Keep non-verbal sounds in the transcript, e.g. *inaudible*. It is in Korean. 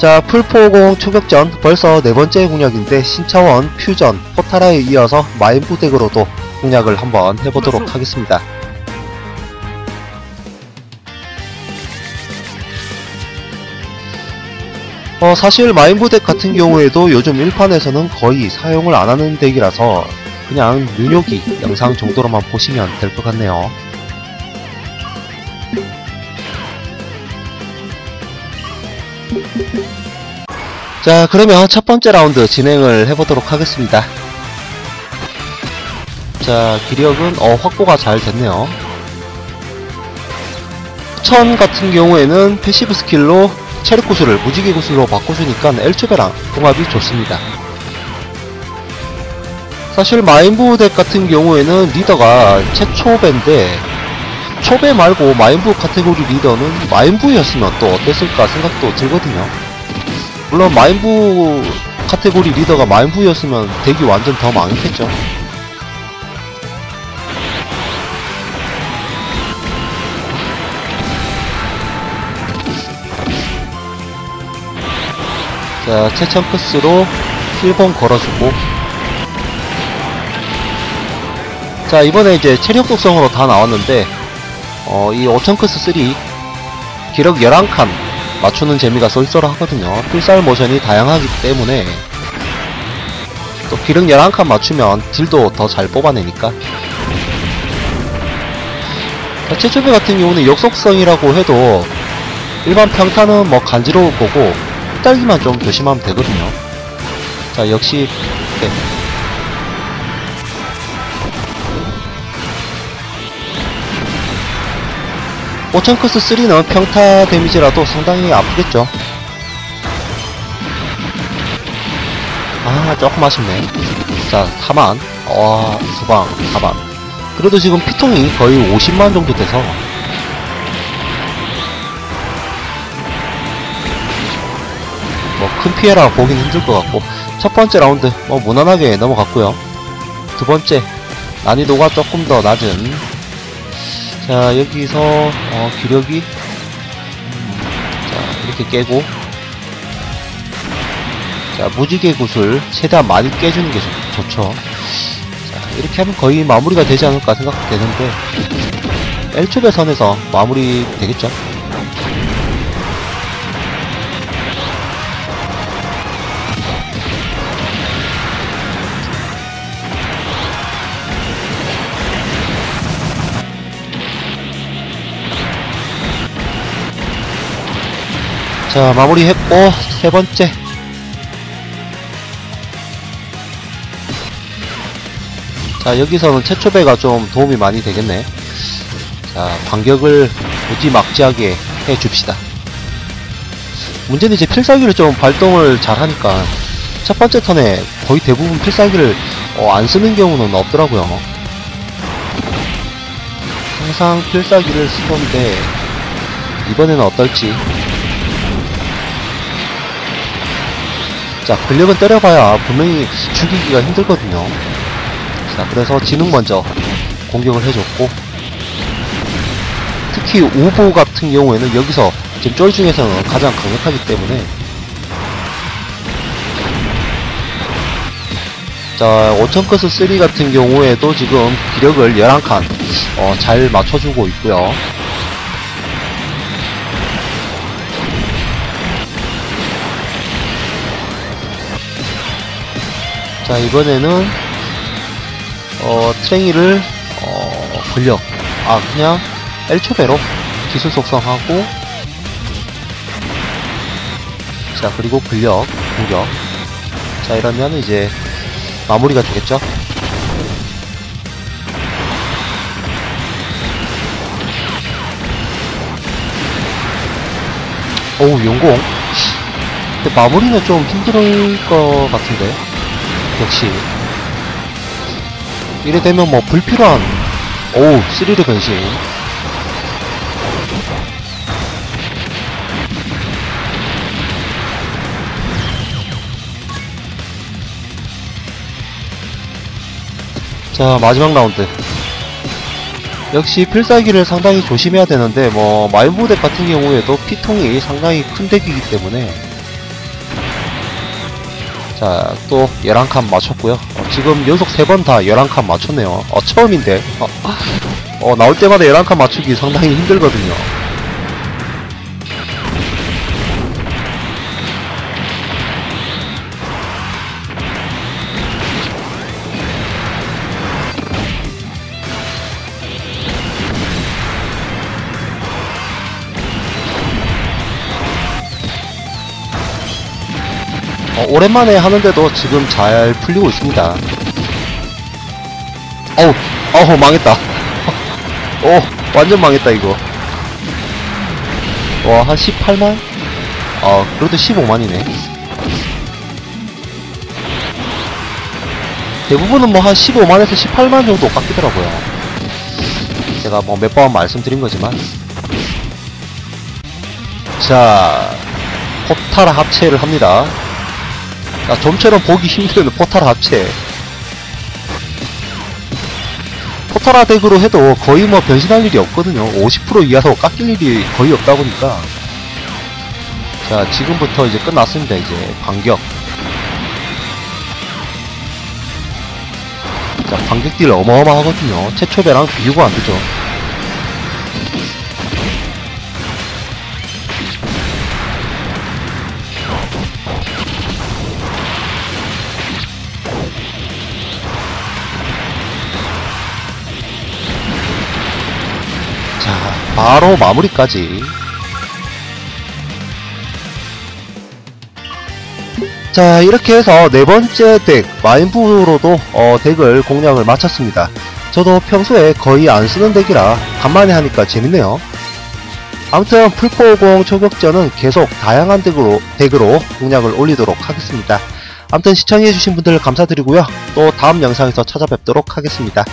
자, 풀포공 초격전 벌써 네 번째 공략인데 신차원, 퓨전, 포타라에 이어서 마인부 덱으로도 공략을 한번 해보도록 하겠습니다. 어, 사실 마인부 덱 같은 경우에도 요즘 1판에서는 거의 사용을 안 하는 덱이라서 그냥 눈요기 영상 정도로만 보시면 될 것 같네요. 자 그러면 첫 번째 라운드 진행을 해보도록 하겠습니다. 자 기력은 어 확보가 잘 됐네요. 천 같은 경우에는 패시브 스킬로 체력 구슬을 무지개 구슬로 바꿔주니까 엘초베랑 궁합이 좋습니다. 사실 마인부 덱 같은 경우에는 리더가 최초배인데 초배 말고 마인부 카테고리 리더는 마인부였으면 또 어땠을까 생각도 들거든요 물론 마인부 카테고리 리더가 마인부였으면 덱이 완전 더 망했겠죠. 자, 채천크스로 힐봉 걸어주고 자, 이번에 이제 체력 독성으로 다 나왔는데 어, 이 5000크스 3 기력 11칸 맞추는 재미가 쏠쏠하거든요. 필살 모션이 다양하기 때문에 또 기능 11칸 맞추면 딜도 더 잘 뽑아내니까 최초배 같은 경우는 역속성이라고 해도 일반 평타는 뭐 간지러울 거고 딸기만 좀 조심하면 되거든요. 자 역시 네. 오천크스 3는 평타 데미지라도 상당히 아프겠죠. 아, 조금 아쉽네. 자, 4만. 와, 소방, 4만. 그래도 지금 피통이 거의 50만 정도 돼서. 뭐, 큰 피해라 보긴 힘들 것 같고. 첫 번째 라운드, 뭐, 무난하게 넘어갔고요. 두 번째, 난이도가 조금 더 낮은 자 여기서 어, 기력이 음, 자 이렇게 깨고. 자 무지개 구슬 최대한 많이 깨주는 게 좋, 좋죠. 자 이렇게 하면 거의 마무리가 되지 않을까 생각되는데 1초배 선에서 마무리 되겠죠 자 마무리했고 세 번째. 자 여기서는 최초배가 좀 도움이 많이 되겠네. 자 반격을 무지막지하게 해줍시다. 문제는 이제 필살기를 좀 발동을 잘하니까 첫 번째 턴에 거의 대부분 필살기를 어, 안 쓰는 경우는 없더라고요. 항상 필살기를 쓰던데 이번에는 어떨지 자 근력은 때려봐야 분명히 죽이기가 힘들거든요. 자 그래서 지능 먼저 공격을 해줬고 특히 우보 같은 경우에는 여기서 지금 쫄 중에서는 가장 강력하기 때문에. 자 5000커스 3 같은 경우에도 지금 기력을 11칸 어, 잘 맞춰주고 있고요 자 이번에는 어 트랭이를 어 근력 아 그냥 엘초배로 기술 속성하고 자 그리고 근력 공격. 자 이러면 이제 마무리가 되겠죠? 어우 용공. 근데 마무리는 좀 힘들 것 같은데 역시. 이래 되면 뭐 불필요한 오우 스리르 변신. 자 마지막 라운드. 역시 필살기를 상당히 조심해야 되는데 뭐 마인부덱 같은 경우에도 피통이 상당히 큰 덱이기 때문에 자, 또 11칸 맞췄고요. 어, 지금 연속 3번 다 11칸 맞췄네요. 어, 처음인데. 어, 어, 나올 때마다 11칸 맞추기 상당히 힘들거든요. 어, 오랜만에 하는데도 지금 잘 풀리고 있습니다. 어우, 어우, 망했다. 오, *laughs* 완전 망했다, 이거. 와, 한 18만? 어, 그래도 15만이네. 대부분은 뭐 한 15만에서 18만 정도 깎이더라고요. 제가 뭐 몇 번 말씀드린 거지만. 자, 포탈 합체를 합니다. 자, 좀처럼 보기 힘든 포탈 합체. 포탈화 덱으로 해도 거의 뭐 변신할 일이 없거든요. 50% 이하로 깎일 일이 거의 없다 보니까. 자, 지금부터 이제 끝났습니다. 이제 반격. 자, 반격 딜 어마어마하거든요. 최초배랑 비교가 안 되죠. 바로 마무리까지. 자, 이렇게 해서 네 번째 덱, 마인부로도 어, 덱을 공략을 마쳤습니다. 저도 평소에 거의 안 쓰는 덱이라 간만에 하니까 재밌네요. 아무튼 풀포공 초격전은 계속 다양한 덱으로, 덱으로 공략을 올리도록 하겠습니다. 아무튼 시청해주신 분들 감사드리고요. 또 다음 영상에서 찾아뵙도록 하겠습니다.